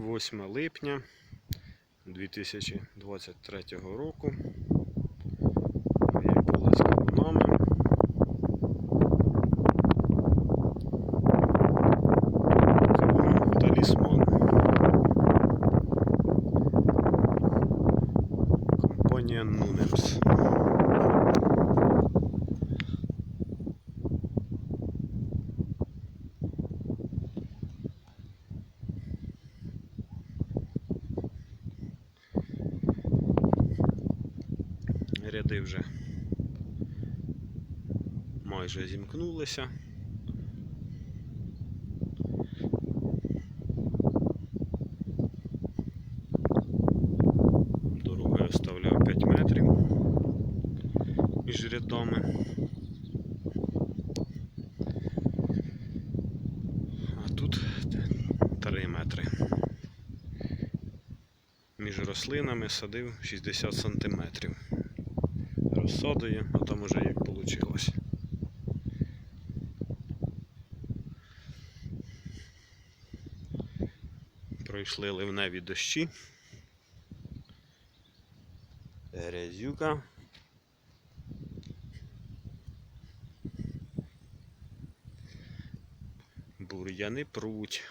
8 липня 2023 року. Ряди вже майже зімкнулися. Дорогою оставляв 5 метрів між рядами. А тут 3 метри. Між рослинами садив 60 сантиметрів розсадою, а там уже як вийшло. Пройшли ливневі дощі. Грязюка. Бур'яни пруть.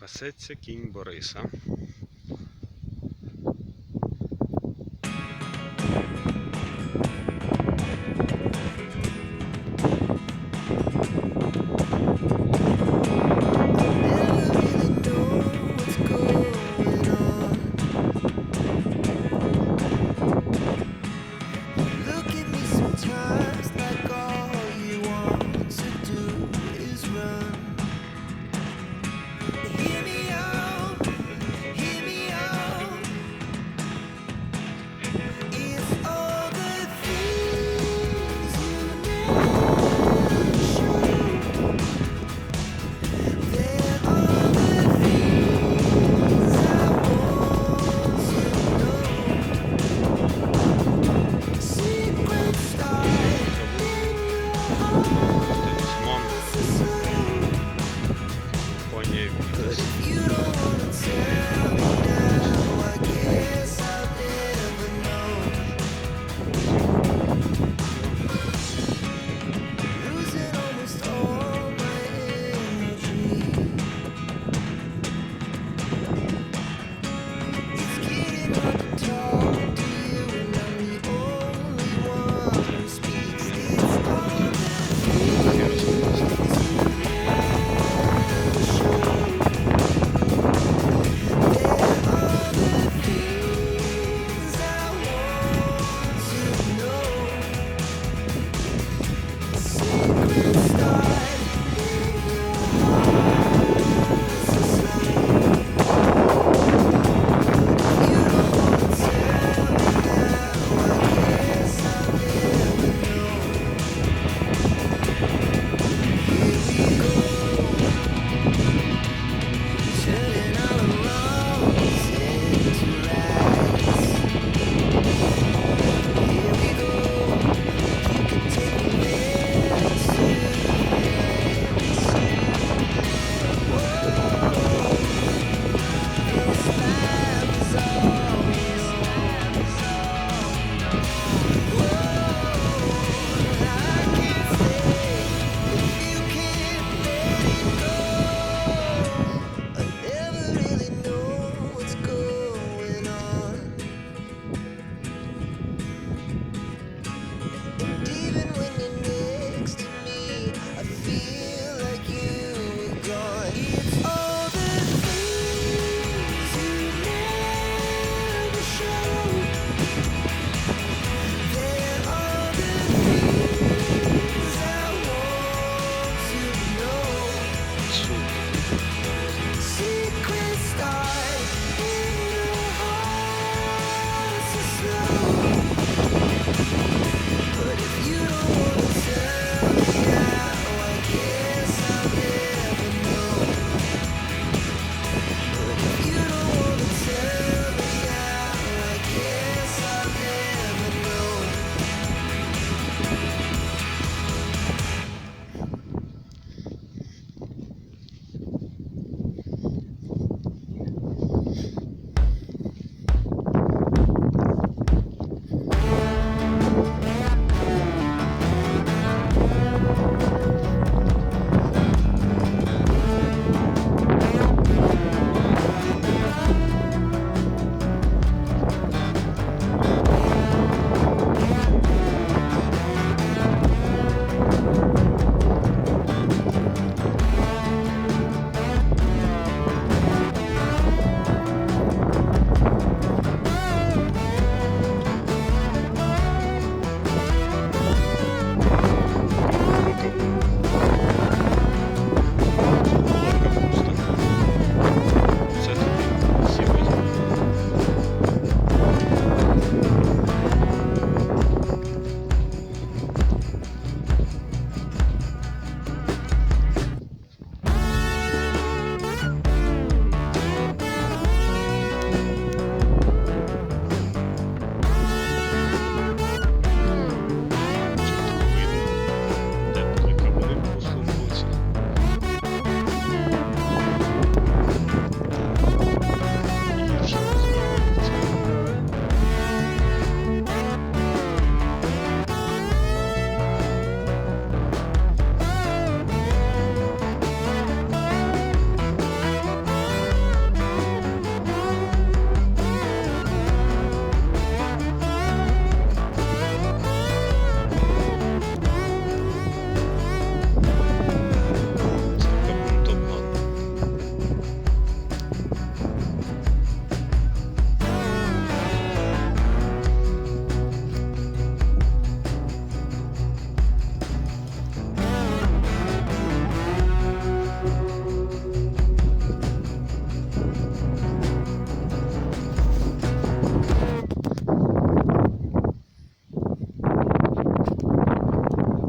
Пасеться кінь Бориса.